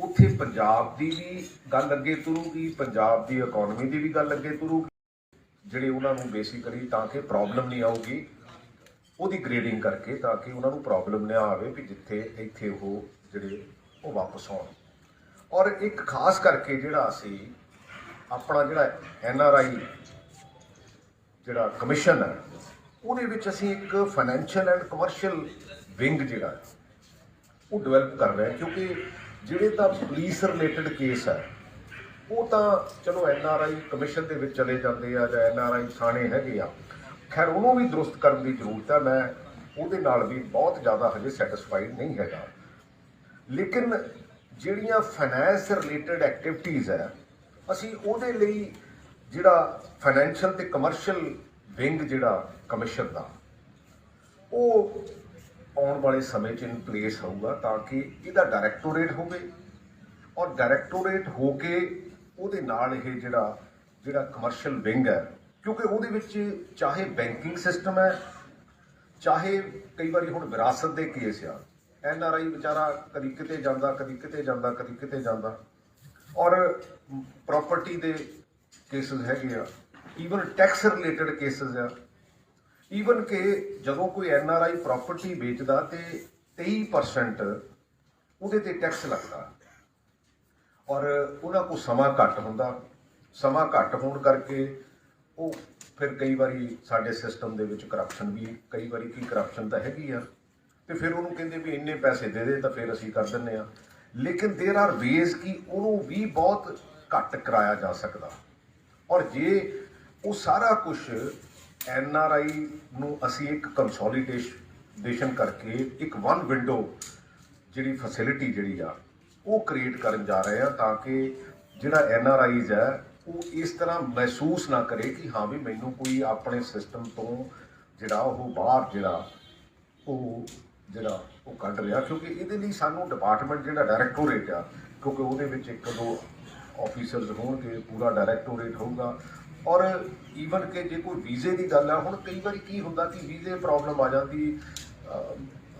ਉੱਥੇ ਪੰਜਾਬ ਦੀ ਵੀ ਗੱਲ ਅੱਗੇ ਤੁਰੂਗੀ, ਪੰਜਾਬ ਦੀ ਇਕਨੋਮੀ ਦੀ ਵੀ ਗੱਲ ਅੱਗੇ ਤੁਰੂਗੀ। ਜਿਹੜੇ ਉਹਨਾਂ ਨੂੰ ਬੇਸਿਕਲੀ ਤਾਂ ਕਿ ਪ੍ਰੋਬਲਮ ਨਹੀਂ ਆਊਗੀ, ਉਹਦੀ ਗ੍ਰੇਡਿੰਗ ਕਰਕੇ ਤਾਂ ਕਿ ਉਹਨਾਂ ਨੂੰ ਪ੍ਰੋਬਲਮ ਨਾ ਆਵੇ ਵੀ ਜਿੱਥੇ ਇੱਥੇ ਉਹ ਜਿਹੜੇ ਉਹ ਵਾਪਸ ਆਉਣ। ਔਰ ਇੱਕ ਖਾਸ ਕਰਕੇ ਜਿਹੜਾ ਅਸੀਂ ਆਪਣਾ ਜਿਹੜਾ ਐਨ ਆਰ ਆਈ ਜਿਹੜਾ ਕਮਿਸ਼ਨ ਹੈ, ਉਹਦੇ ਵਿੱਚ ਅਸੀਂ ਇੱਕ ਫਾਈਨੈਂਸ਼ੀਅਲ ਐਂਡ ਕਮਰਸ਼ੀਅਲ ਵਿੰਗ ਜਿਹੜਾ ਉਹ ਡਿਵੈਲਪ ਕਰ ਰਹੇ ਹਾਂ। ਕਿਉਂਕਿ ਜਿਹੜੇ ਤਾਂ ਪੁਲਿਸ ਰਿਲੇਟਡ ਕੇਸ ਹੈ ਉਹ ਤਾਂ ਚਲੋ ਐਨ ਆਰ ਆਈ ਕਮਿਸ਼ਨ ਦੇ ਵਿੱਚ ਚਲੇ ਜਾਂਦੇ ਆ ਜਾਂ ਐਨ ਆਰ ਆਈ ਥਾਣੇ ਹੈਗੇ ਆ। ਖੈਰ, ਉਹਨੂੰ ਵੀ ਦਰੁਸਤ ਕਰਨ ਦੀ ਜ਼ਰੂਰਤ ਹੈ ਮੈਂ ਉਹਦੇ ਨਾਲ ਵੀ ਬਹੁਤ ਜ਼ਿਆਦਾ ਹਜੇ ਸੈਟੀਸਫਾਈਡ ਨਹੀਂ ਹੈਗਾ। ਲੇਕਿਨ ਜਿਹੜੀਆਂ ਫਾਈਨੈਂਸ ਰਿਲੇਟਡ ਐਕਟੀਵਿਟੀਜ਼ ਹੈ ਅਸੀਂ ਉਹਦੇ ਲਈ ਜਿਹੜਾ ਫਾਈਨੈਂਸ਼ੀਅਲ ਤੇ ਕਮਰਸ਼ੀਅਲ ਵਿੰਗ ਜਿਹੜਾ ਕਮਿਸ਼ਨ ਦਾ, ਉਹ ਆਉਣ ਵਾਲੇ ਸਮੇਂ 'ਚ ਇਨ ਪਲੇਸ ਹੋਊਗਾ ਤਾਂ ਕਿ ਇਹਦਾ ਡਾਇਰੈਕਟੋਰੇਟ ਹੋਵੇ। ਔਰ ਡਾਇਰੈਕਟੋਰੇਟ ਹੋ ਕੇ ਉਹਦੇ ਨਾਲ ਇਹ ਜਿਹੜਾ ਜਿਹੜਾ ਕਮਰਸ਼ੀਅਲ ਵਿੰਗ ਹੈ, ਕਿਉਂਕਿ ਉਹਦੇ ਵਿੱਚ ਚਾਹੇ ਬੈਂਕਿੰਗ ਸਿਸਟਮ ਹੈ, ਚਾਹੇ ਕਈ ਵਾਰੀ ਹੁਣ ਵਿਰਾਸਤ ਦੇ ਕੇਸ ਆ ਐਨ ਆਰ ਆਈ ਵਿਚਾਰਾ ਕਦੀ ਕਿਤੇ ਜਾਂਦਾ, ਕਦੀ ਕਿਤੇ ਜਾਂਦਾ, ਕਦੀ ਕਿਤੇ ਜਾਂਦਾ। ਔਰ ਪ੍ਰਾਪਰਟੀ ਦੇ ਕੇਸਸ ਹੈਗੇ ਆ ਈਵਨ ਟੈਕਸ ਰਿਲੇਟਡ ਕੇਸਸ ਆ ਈਵਨ ਕਿ ਜਦੋਂ ਕੋਈ ਐਨ ਆਰ ਆਈ ਪ੍ਰਾਪਰਟੀ ਵੇਚਦਾ ਤੇ 23% ਉਹਦੇ ਤੇ ਟੈਕਸ ਲੱਗਦਾ ਔਰ ਉਹਨਾਂ ਕੋਲ ਸਮਾਂ ਘੱਟ ਹੁੰਦਾ ਸਮਾਂ ਘੱਟ ਹੋਣ ਕਰਕੇ ਉਹ ਫਿਰ ਕਈ ਵਾਰੀ ਸਾਡੇ ਸਿਸਟਮ ਦੇ ਵਿੱਚ ਕਰਪਸ਼ਨ ਵੀ ਕਈ ਵਾਰੀ ਕੀ ਕਰਪਸ਼ਨ ਤਾਂ ਹੈਗੀ ਆ ਤੇ ਫਿਰ ਉਹਨੂੰ ਕਹਿੰਦੇ ਵੀ ਇੰਨੇ ਪੈਸੇ ਦੇ ਦੇ ਤਾਂ ਫਿਰ ਅਸੀਂ ਕਰ ਦਿੰਨੇ ਆ ਲੇਕਿਨ देयर ਆਰ ਵੇਜ਼ ਕਿ ਉਹਨੂੰ ਵੀ ਬਹੁਤ ਘੱਟ ਕਰਾਇਆ ਜਾ ਸਕਦਾ ਔਰ ਜੇ ਉਹ ਸਾਰਾ ਕੁਝ ਐਨ ਆਰ ਆਈ ਨੂੰ ਅਸੀਂ ਇੱਕ ਕੰਸੋਲੀਡੇਸ਼ਨ ਕਰਕੇ ਇੱਕ ਵਨ ਵਿੰਡੋ ਜਿਹੜੀ ਫੈਸਿਲਿਟੀ ਜਿਹੜੀ ਆ, ਉਹ ਕ੍ਰੀਏਟ ਕਰਨ ਜਾ ਰਹੇ ਆ ਤਾਂ ਕਿ ਜਿਹੜਾ ਐਨ ਆਰ ਆਈਜ਼ ਹੈ, ਉਹ ਇਸ ਤਰ੍ਹਾਂ ਮਹਿਸੂਸ ਨਾ ਕਰੇ ਕਿ ਹਾਂ ਵੀ ਮੈਨੂੰ ਕੋਈ ਆਪਣੇ ਸਿਸਟਮ ਤੋਂ ਜਿਹੜਾ ਉਹ ਬਾਹਰ ਜਿਹੜਾ ਉਹ ਜਿਹੜਾ ਉਹ ਕੱਢ ਰਿਹਾ, ਕਿਉਂਕਿ ਇਹਦੇ ਲਈ ਸਾਨੂੰ ਡਿਪਾਰਟਮੈਂਟ ਜਿਹੜਾ ਡਾਇਰੈਕਟੋਰੇਟ ਆ, ਕਿਉਂਕਿ ਉਹਦੇ ਵਿੱਚ ਇੱਕ ਦੋ ਆਫੀਸਰਸ ਹੋਣਗੇ, ਪੂਰਾ ਡਾਇਰੈਕਟੋਰੇਟ ਹੋਊਗਾ। ਔਰ ਈਵਨ ਕਿ ਜੇ ਕੋਈ ਵੀਜ਼ੇ ਦੀ ਗੱਲ ਆ ਹੁਣ ਕਈ ਵਾਰੀ ਕੀ ਹੁੰਦਾ ਕਿ ਵੀਜ਼ੇ ਪ੍ਰੋਬਲਮ ਆ ਜਾਂਦੀ ਅਹ,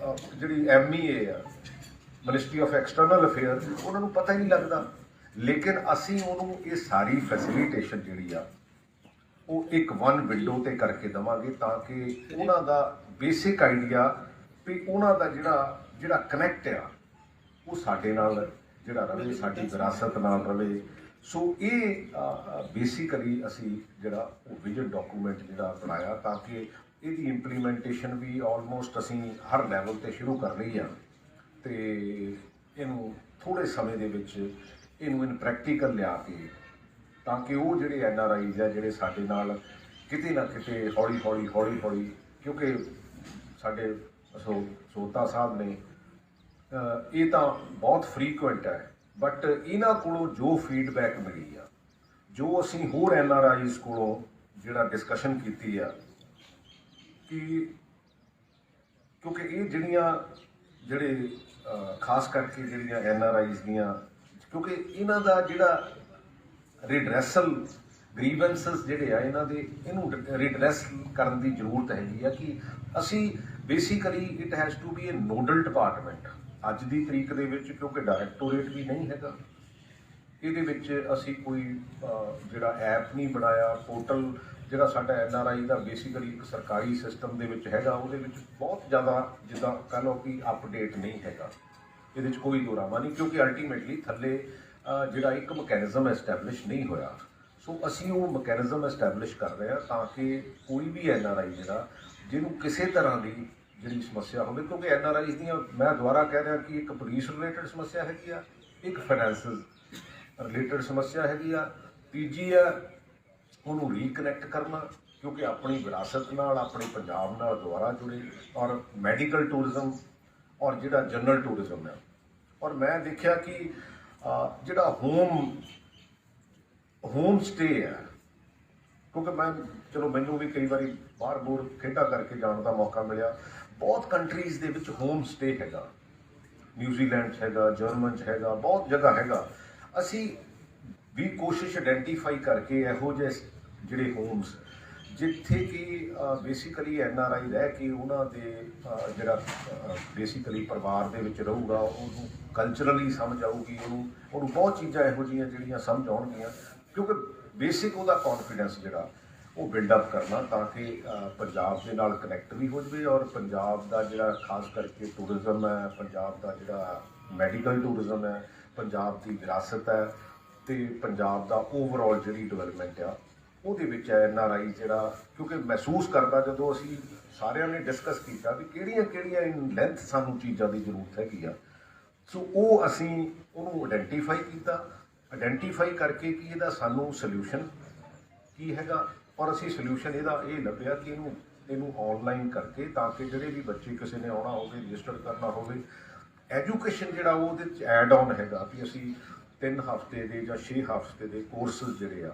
ਅਹ, ਜਿਹੜੀ ਐਮਈਏ ਆ ਮਿਨਿਸਟਰੀ ਆਫ ਐਕਸਟਰਨਲ ਅਫੇਅਰ ਉਹਨਾਂ ਨੂੰ ਪਤਾ ਹੀ ਨਹੀਂ ਲੱਗਦਾ। ਲੇਕਿਨ ਅਸੀਂ ਉਹਨੂੰ ਇਹ ਸਾਰੀ ਫੈਸਿਲਿਟੇਸ਼ਨ ਜਿਹੜੀ ਆ ਉਹ ਇੱਕ ਵਨ ਵਿੰਡੋ ਤੇ ਕਰਕੇ ਦਵਾਂਗੇ ਤਾਂ ਕਿ ਉਹਨਾਂ ਦਾ ਬੇਸਿਕ ਆਈਡੀਆ ਵੀ ਉਹਨਾਂ ਦਾ ਜਿਹੜਾ ਜਿਹੜਾ ਕਨੈਕਟ ਆ ਉਹ ਸਾਡੇ ਨਾਲ ਜਿਹੜਾ ਰਵੇ ਸਾਡੀ ਵਿਰਾਸਤ ਨਾਲ ਰਵੇ। ਸੋ ਇਹ ਬੇਸਿਕਲੀ ਅਸੀਂ ਜਿਹੜਾ ਉਹ ਵਿਜ਼ਨ ਡਾਕੂਮੈਂਟ ਜਿਹੜਾ ਬਣਾਇਆ ਤਾਂ ਕਿ ਇਹਦੀ ਇੰਪਲੀਮੈਂਟੇਸ਼ਨ ਵੀ ਆਲਮੋਸਟ ਅਸੀਂ ਹਰ ਲੈਵਲ ਤੇ ਸ਼ੁਰੂ ਕਰ ਲਈ ਆ। ਤੇ ਇਹਨੂੰ ਥੋੜੇ ਸਮੇਂ ਦੇ ਵਿੱਚ ਇਹਨੂੰ ਇਨ ਪ੍ਰੈਕਟੀਕਲ ਲਿਆ ਕੇ ਤਾਂ ਕਿ ਉਹ ਜਿਹੜੇ ਐਨ ਆਰ ਆਈਜ਼ ਆ, ਜਿਹੜੇ ਸਾਡੇ ਨਾਲ ਕਿਤੇ ਨਾ ਕਿਤੇ ਹੌਲੀ ਹੌਲੀ ਹੌਲੀ ਹੌਲੀ, ਕਿਉਂਕਿ ਸਾਡੇ ਸੋ ਸੋਤਾ ਸਾਹਿਬ ਨੇ ਇਹ ਤਾਂ ਬਹੁਤ ਫ੍ਰੀਕੁਐਂਟ ਹੈ। ਬਟ ਇਹਨਾਂ ਕੋਲੋਂ ਜੋ ਫੀਡਬੈਕ ਮਿਲੀ ਆ, ਜੋ ਅਸੀਂ ਹੋਰ ਐਨ ਆਰ ਆਈਜ਼ ਕੋਲੋਂ ਜਿਹੜਾ ਡਿਸਕਸ਼ਨ ਕੀਤੀ ਆ, ਕਿ ਕਿਉਂਕਿ ਇਹ ਜਿਹੜੀਆਂ ਜਿਹੜੇ ਖਾਸ ਕਰਕੇ ਜਿਹੜੀਆਂ ਐਨ ਆਰ ਆਈਜ਼ ਦੀਆਂ, ਕਿਉਂਕਿ ਇਹਨਾਂ ਦਾ ਜਿਹੜਾ ਰਿਡਰੈਸਲ ਗ੍ਰੀਵੈਂਸਸ ਜਿਹੜੇ ਆ, ਇਹਨਾਂ ਦੇ, ਇਹਨੂੰ ਰਿਡਰੈਸ ਕਰਨ ਦੀ ਜ਼ਰੂਰਤ ਹੈਗੀ ਆ ਕਿ ਅਸੀਂ basically it has to be a nodal department ਅੱਜ ਦੀ ਤਰੀਕ ਦੇ ਵਿੱਚ ਕਿਉਂਕਿ ਡਾਇਰੈਕਟੋਰੇਟ ਵੀ ਨਹੀਂ ਹੈਗਾ, ਇਹਦੇ ਵਿੱਚ ਅਸੀਂ ਕੋਈ ਜਿਹੜਾ ਐਪ ਨਹੀਂ ਬਣਾਇਆ ਪੋਰਟਲ ਜਿਹੜਾ ਸਾਡਾ N R I the basically ਇੱਕ ਸਰਕਾਰੀ ਸਿਸਟਮ ਦੇ ਵਿੱਚ ਹੈਗਾ, ਉਹਦੇ ਵਿੱਚ ਬਹੁਤ ਜ਼ਿਆਦਾ ਜਿੱਦਾਂ ਕਹ ਲਓ ਕਿ ਅਪਡੇਟ ਨਹੀਂ ਹੈਗਾ। ਇਹਦੇ ਵਿੱਚ ਕੋਈ ਦੋਰਾਮਾ ਨਹੀਂ, ਕਿਉਂਕਿ ਅਲਟੀਮੇਟਲੀ ਥੱਲੇ ਜਿਹੜਾ ਇੱਕ ਮੈਕੈਨਿਜ਼ਮ ਐਸਟੈਬਲਿਸ਼ ਨਹੀਂ ਹੋਇਆ। ਸੋ ਅਸੀਂ ਉਹ ਮੈਕੈਨਿਜ਼ਮ ਐਸਟੈਬਲਿਸ਼ ਕਰ ਰਹੇ ਹਾਂ ਤਾਂ ਕਿ ਕੋਈ ਵੀ ਐਨ ਆਰ ਆਈ ਜਿਹੜਾ, ਜਿਹਨੂੰ ਕਿਸੇ ਤਰ੍ਹਾਂ ਦੀ ਜਿਹੜੀ ਸਮੱਸਿਆ ਹੋਵੇ, ਕਿਉਂਕਿ ਐਨ ਆਰ ਆਈ ਦੀਆਂ ਮੈਂ ਦੁਬਾਰਾ ਕਹਿ ਰਿਹਾ ਕਿ ਇੱਕ ਪੁਲਿਸ ਰਿਲੇਟਡ ਸਮੱਸਿਆ ਹੈਗੀ ਆ, ਇੱਕ ਫਾਈਨੈਂਸਸ ਰਿਲੇਟਡ ਸਮੱਸਿਆ ਹੈਗੀ ਆ, ਤੀਜੀ ਆ ਉਹਨੂੰ ਰੀਕਨੈਕਟ ਕਰਨਾ, ਕਿਉਂਕਿ ਆਪਣੀ ਵਿਰਾਸਤ ਨਾਲ, ਆਪਣੇ ਪੰਜਾਬ ਨਾਲ ਦੁਆਰਾ ਜੁੜੇ, ਔਰ ਮੈਡੀਕਲ ਟੂਰਿਜ਼ਮ ਔਰ ਜਿਹੜਾ ਜਨਰਲ ਟੂਰਿਜ਼ਮ ਹੈ ਔਰ ਮੈਂ ਦੇਖਿਆ ਕਿ ਜਿਹੜਾ ਹੋਮ ਹੋਮ ਸਟੇ ਹੈ ਕਿਉਂਕਿ ਮੈਂ, ਚਲੋ ਮੈਨੂੰ ਵੀ ਕਈ ਵਾਰੀ ਬਾਹਰ ਬੋਰ ਖੇਡਾਂ ਕਰਕੇ ਜਾਣ ਦਾ ਮੌਕਾ ਮਿਲਿਆ ਬਹੁਤ ਕੰਟਰੀਜ਼ ਦੇ ਵਿੱਚ ਹੋਮ ਸਟੇ ਹੈਗਾ। ਨਿਊਜ਼ੀਲੈਂਡ 'ਚ ਹੈਗਾ ਜਰਮਨ 'ਚ ਹੈਗਾ, ਬਹੁਤ ਜਗ੍ਹਾ ਹੈਗਾ। ਅਸੀਂ ਵੀ ਕੋਸ਼ਿਸ਼ ਆਇਡੈਂਟੀਫਾਈ ਕਰਕੇ ਇਹੋ ਜਿਹੇ ਜਿਹੜੇ ਹੋਮਸ ਜਿੱਥੇ ਕਿ ਬੇਸਿਕਲੀ ਐਨ ਆਰ ਆਈ ਰਹਿ ਕੇ ਉਹਨਾਂ ਦੇ ਜਿਹੜਾ ਬੇਸਿਕਲੀ ਪਰਿਵਾਰ ਦੇ ਵਿੱਚ ਰਹੂਗਾ, ਉਹਨੂੰ ਕਲਚਰਲੀ ਸਮਝ ਆਊਗੀ, ਉਹਨੂੰ ਉਹਨੂੰ ਬਹੁਤ ਚੀਜ਼ਾਂ ਇਹੋ ਜਿਹੀਆਂ ਜਿਹੜੀਆਂ ਸਮਝ ਆਉਣਗੀਆਂ, ਕਿਉਂਕਿ ਬੇਸਿਕ ਉਹਦਾ ਕੌਨਫੀਡੈਂਸ ਜਿਹੜਾ ਉਹ ਬਿਲਡ ਅਪ ਕਰਨਾ ਤਾਂ ਕਿ ਪੰਜਾਬ ਦੇ ਨਾਲ ਕਨੈਕਟ ਵੀ ਹੋ ਜਵੇ ਔਰ ਪੰਜਾਬ ਦਾ ਜਿਹੜਾ ਖਾਸ ਕਰਕੇ ਟੂਰਿਜ਼ਮ ਹੈ, ਪੰਜਾਬ ਦਾ ਜਿਹੜਾ ਮੈਡੀਕਲ ਟੂਰਿਜ਼ਮ ਹੈ, ਪੰਜਾਬ ਦੀ ਵਿਰਾਸਤ ਹੈ ਤੇ ਪੰਜਾਬ ਦਾ ਓਵਰਆਲ ਜਿਹੜੀ ਡਿਵੈਲਪਮੈਂਟ ਆ, ਉਹਦੇ ਵਿੱਚ ਐਨ ਆਰ ਆਈ ਜਿਹੜਾ, ਕਿਉਂਕਿ ਮਹਿਸੂਸ ਕਰਦਾ ਜਦੋਂ ਅਸੀਂ ਸਾਰਿਆਂ ਨੇ ਡਿਸਕਸ ਕੀਤਾ ਵੀ ਕਿਹੜੀਆਂ ਕਿਹੜੀਆਂ ਇਨ ਲੈਂਥ ਸਾਨੂੰ ਚੀਜ਼ਾਂ ਦੀ ਜ਼ਰੂਰਤ ਹੈਗੀ ਆ। ਸੋ ਉਹ ਅਸੀਂ ਉਹਨੂੰ ਆਇਡੈਂਟੀਫਾਈ ਕੀਤਾ। ਆਇਡੈਂਟੀਫਾਈ ਕਰਕੇ ਕਿ ਇਹਦਾ ਸਾਨੂੰ ਸੋਲੂਸ਼ਨ ਕੀ ਹੈਗਾ? ਔਰ ਅਸੀਂ ਸੋਲੂਸ਼ਨ ਇਹਦਾ ਇਹ ਲੱਭਿਆ ਕਿ ਇਹਨੂੰ ਇਹਨੂੰ ਆਨਲਾਈਨ ਕਰਕੇ ਤਾਂ ਕਿ ਜਿਹੜੇ ਵੀ ਬੱਚੇ ਕਿਸੇ ਨੇ ਆਉਣਾ ਹੋਵੇ ਰਜਿਸਟਰ ਕਰਨਾ ਹੋਵੇ ਐਜੂਕੇਸ਼ਨ ਜਿਹੜਾ ਉਹ ਉਹਦੇ ਚ ਐਡ ਆਨ ਹੈਗਾ ਵੀ ਅਸੀਂ 3 ਹਫ਼ਤੇ ਦੇ ਜਾਂ 6 ਹਫ਼ਤੇ ਦੇ ਕੋਰਸਸ ਜਿਹੜੇ ਆ,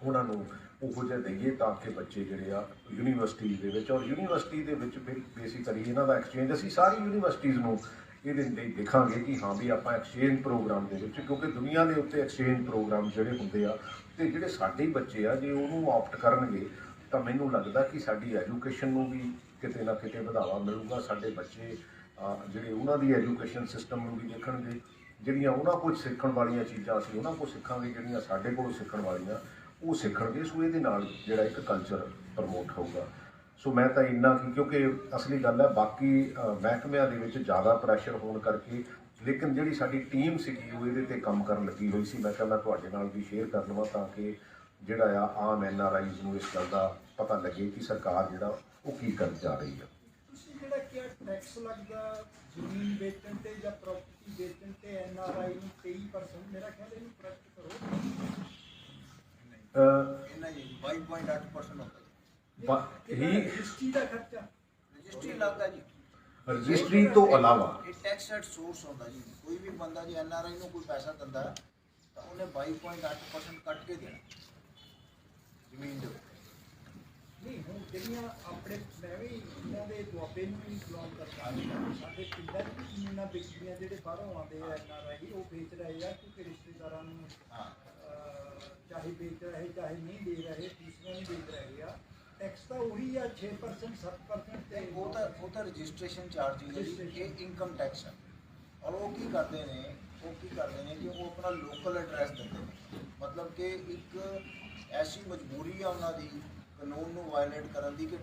ਉਹਨਾਂ ਨੂੰ ਉਹੋ ਜਿਹਾ ਦਈਏ ਤਾਂ ਕਿ ਬੱਚੇ ਜਿਹੜੇ ਆ ਯੂਨੀਵਰਸਿਟੀ ਦੇ ਵਿੱਚ, ਔਰ ਯੂਨੀਵਰਸਿਟੀ ਦੇ ਵਿੱਚ ਬੇਸਿਕਲੀ ਇਹਨਾਂ ਦਾ ਐਕਸਚੇਂਜ ਅਸੀਂ ਸਾਰੀ ਯੂਨੀਵਰਸਿਟੀਜ਼ ਨੂੰ ਇਹਦੇ ਲਈ ਦੇਖਾਂਗੇ ਕਿ ਹਾਂ ਵੀ ਆਪਾਂ ਐਕਸਚੇਂਜ ਪ੍ਰੋਗਰਾਮ ਦੇ ਵਿੱਚ, ਕਿਉਂਕਿ ਦੁਨੀਆ ਦੇ ਉੱਤੇ ਐਕਸਚੇਂਜ ਪ੍ਰੋਗਰਾਮ ਜਿਹੜੇ ਹੁੰਦੇ ਆ ਤੇ ਜਿਹੜੇ ਸਾਡੇ ਬੱਚੇ ਆ, ਜੇ ਉਹਨੂੰ ਆਪਟ ਕਰਨਗੇ, ਤਾਂ ਮੈਨੂੰ ਲੱਗਦਾ ਕਿ ਸਾਡੀ ਐਜੂਕੇਸ਼ਨ ਨੂੰ ਵੀ ਕਿਤੇ ਨਾ ਕਿਤੇ ਵਧਾਵਾ ਮਿਲੂਗਾ, ਸਾਡੇ ਬੱਚੇ ਜਿਹੜੇ ਉਹਨਾਂ ਦੀ ਐਜੂਕੇਸ਼ਨ ਸਿਸਟਮ ਨੂੰ ਵੀ ਦੇਖਣਗੇ, ਜਿਹੜੀਆਂ ਉਹਨਾਂ ਕੋਲ ਸਿੱਖਣ ਵਾਲੀਆਂ ਚੀਜ਼ਾਂ ਅਸੀਂ ਉਹਨਾਂ ਕੋਲ ਸਿੱਖਾਂਗੇ, ਜਿਹੜੀਆਂ ਸਾਡੇ ਕੋਲੋਂ ਸਿੱਖਣ ਵਾਲੀਆਂ, ਉਹ ਸਿੱਖਣਗੇ, ਸੋ ਇਹਦੇ ਨਾਲ ਜਿਹੜਾ ਇੱਕ ਕਲਚਰ ਪ੍ਰਮੋਟ ਹੋਊਗਾ। ਸੋ ਮੈਂ ਤਾਂ ਇੰਨਾ ਕਿ ਕਿਉਂਕਿ ਅਸਲੀ ਗੱਲ ਹੈ ਬਾਕੀ ਮਹਿਕਮਿਆਂ ਦੇ ਵਿੱਚ ਜ਼ਿਆਦਾ ਪ੍ਰੈਸ਼ਰ ਹੋਣ ਕਰਕੇ ਲੇਕਿਨ ਜਿਹੜੀ ਸਾਡੀ ਟੀਮ ਸੀਗੀ ਉਹ ਇਹਦੇ ਤੇ ਕੰਮ ਕਰਨ ਲੱਗੀ ਹੋਈ ਸੀ। ਮੈਂ ਕਿਹਾ ਮੈਂ ਤੁਹਾਡੇ ਨਾਲ ਵੀ ਸ਼ੇਅਰ ਕਰ ਲਵਾਂ ਤਾਂ ਕਿ ਜਿਹੜਾ ਆ ਆਮ ਐਨ ਆਰ ਆਈਜ਼ ਨੂੰ ਇਸ ਗੱਲ ਦਾ ਪਤਾ ਲੱਗੇ ਕਿ ਸਰਕਾਰ ਜਿਹੜਾ ਉਹ ਕੀ ਕਰਨ ਜਾ ਰਹੀ ਹੈ। ਤੁਸੀਂ ਜਿਹੜਾ ਕਿ ਟੈਕਸ ਲੱਗਦਾ ਜ਼ਮੀਨ ਵੇਚਣ ਤੇ ਜਾਂ ਪ੍ਰਾਪਰਟੀ ਵੇਚਣ ਤੇ ਐਨ ਆਰ ਆਈ ਨੂੰ 23% ਮੇਰਾ ਖਿਆਲ ਇਹਨੂੰ ਕਰੈਕਟ ਕਰੋ। ਅ, ਇਹਨਾਂ ਜੀ 22.8% ਹੁੰਦਾ। ਹੀ ਰਜਿਸਟਰੀ ਦਾ ਖਰਚਾ। ਰਜਿਸਟਰੀ ਲੱਗਦਾ ਜੀ। ਰਜਿਸਟਰੀ ਤੋਂ ਇਲਾਵਾ ਇਹ ਟੈਕਸ ਐਟ ਸੋਰਸ ਹੁੰਦਾ ਜੀ। ਕੋਈ ਵੀ ਬੰਦਾ ਜੀ ਐਨ ਆਰ ਆਈ ਨੂੰ ਕੋਈ ਪੈਸਾ ਦਿੰਦਾ ਹੈ, ਤਾਂ ਉਹਨੇ 22.8% ਕੱਟ ਕੇ ਦੇਣਾ। ਜ਼ਮੀਨ ਦੇ ਉੱਤੇ। ਨਹੀਂ ਹੁਣ ਜਿਹੜੀਆਂ ਆਪਣੇ ਮੈਂ ਵੀ ਇਹਨਾਂ ਦੇ ਦੁਆਬੇ ਨੂੰ ਵੀ ਬਿਲੋਂਗ ਕਰਦਾ ਸਾਡੇ ਪਿੰਡਾਂ 'ਚ ਵੀ ਜ਼ਮੀਨਾਂ ਵਿਕਦੀਆਂ ਜਿਹੜੇ ਬਾਹਰੋਂ ਆਉਂਦੇ ਆ ਐਨ ਆਰ ਆਈ ਉਹ ਵੇਚ ਰਹੇ ਆ ਕਿਉਂਕਿ ਰਿਸ਼ਤੇਦਾਰਾਂ ਨੂੰ ਹਾਂ। ਅਹ, ਚਾਹੇ ਵੇਚ ਰਹੇ ਚਾਹੇ ਨਹੀਂ ਦੇ ਰਹੇ ਦੂਸਰਿਆਂ ਨੂੰ ਵੇਚ ਰਹੇ ਆ। ਟੈਕਸ ਤਾਂ ਉਹੀ ਆ 6% 7% ਤੇ ਉਹ ਤਾਂ ਉਹ ਤਾਂ ਰਜਿਸਟ੍ਰੇਸ਼ਨ ਚਾਰਜ ਹੈ ਜੀ ਇਹ ਇਨਕਮ ਟੈਕਸ ਹੈ ਔਰ ਉਹ ਕੀ ਕਰਦੇ ਨੇ ਉਹ ਕੀ ਕਰਦੇ ਨੇ ਕਿ ਉਹ ਆਪਣਾ ਲੋਕਲ ਐਡਰੈਸ ਦਿੰਦੇ ਨੇ। ਮਤਲਬ ਕਿ ਇੱਕ ਐਸੀ ਮਜਬੂਰੀ ਆ ਉਹਨਾਂ ਦੀ ਕਾਨੂੰਨ ਨੂੰ ਵਾਇਲੇਟ ਕਰਨ ਦੀ ਕਿ